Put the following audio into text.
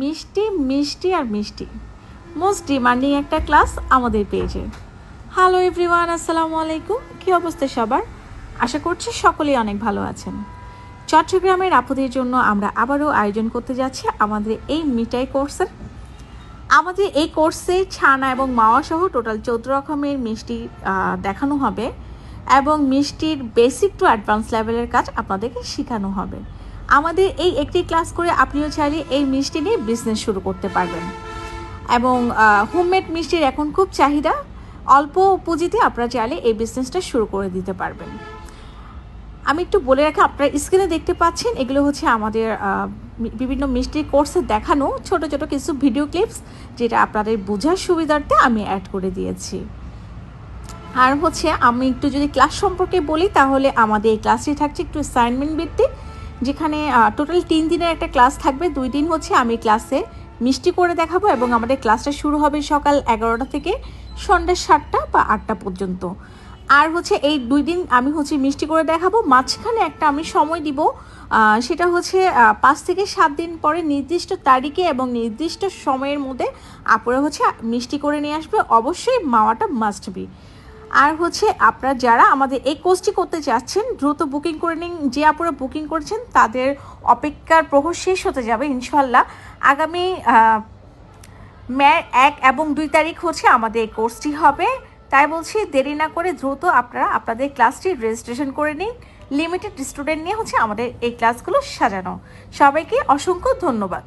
মিষ্টি মিষ্টি আর মিষ্টি। মোস্ট ডিমান্ডিং একটা ক্লাস আমাদের পেজে হ্যালো এভরিওয়ান আসসালামু আলাইকুম। কী অবস্থা সবার? আশা করছি সকলেই অনেক ভালো আছেন। চট্টগ্রামের আপুদের জন্য আমরা আবারও আয়োজন করতে যাচ্ছি আমাদের এই মিঠাই কোর্সের আমাদের এই কোর্সে ছানা এবং মাওয়া সহ টোটাল চৌদ্দ রকমের মিষ্টি দেখানো হবে এবং মিষ্টির বেসিক টু অ্যাডভান্স লেভেলের কাজ আপনাদেরকে শেখানো হবে। আমাদের এই একটি ক্লাস করে আপনিও চাইলে এই মিষ্টি নিয়ে বিজনেস শুরু করতে পারবেন। এবং হোমমেড মিষ্টির এখন খুব চাহিদা। অল্প পুঁজিতে আপনারা চাইলে এই বিজনেসটা শুরু করে দিতে পারবেন। আমি একটু বলে রাখি, আপনারা স্ক্রিনে দেখতে পাচ্ছেন, এগুলো হচ্ছে আমাদের বিভিন্ন মিষ্টির কোর্সে দেখানো ছোট ছোট কিছু ভিডিও ক্লিপস যেটা আপনাদের বোঝার সুবিধার্থে আমি অ্যাড করে দিয়েছি। আর হচ্ছে, আমি একটু যদি ক্লাস সম্পর্কে বলি, তাহলে আমাদের এই ক্লাসটি থাকছে একটু অ্যাসাইনমেন্ট ভিত্তিক। যেখানে টোটাল তিন দিনের একটা ক্লাস থাকবে। দুই দিন হচ্ছে আমি ক্লাসে মিষ্টি করে দেখাবো এবং আমাদের ক্লাসটা শুরু হবে সকাল এগারোটা থেকে সন্ধ্যা সাতটা বা আটটা পর্যন্ত। আর হচ্ছে এই দুই দিন আমি হচ্ছে মিষ্টি করে দেখাবো। মাঝখানে একটা আমি সময় দিব সেটা হচ্ছে পাঁচ থেকে সাত দিন পরে নির্দিষ্ট তারিখে এবং নির্দিষ্ট সময়ের মধ্যে আপুরা হচ্ছে মিষ্টি করে নিয়ে আসবে। অবশ্যই মাওয়াটা মাস্ট বি আর হচ্ছে আপনারা যারা আমাদের এই কোর্সটি করতে চাচ্ছেন দ্রুত বুকিং করে নিন। যে আপনারা বুকিং করেছেন, তাদের অপেক্ষার প্রহর শেষ হতে যাবে ইনশাল্লাহ আগামী মে এক এবং দুই তারিখ হচ্ছে আমাদের এই কোর্সটি হবে। তাই বলছি, দেরি না করে দ্রুত আপনারা আপনাদের ক্লাসটি রেজিস্ট্রেশন করে নিন। লিমিটেড স্টুডেন্ট নিয়ে হচ্ছে আমাদের এই ক্লাসগুলো সাজানো। সবাইকে অসংখ্য ধন্যবাদ।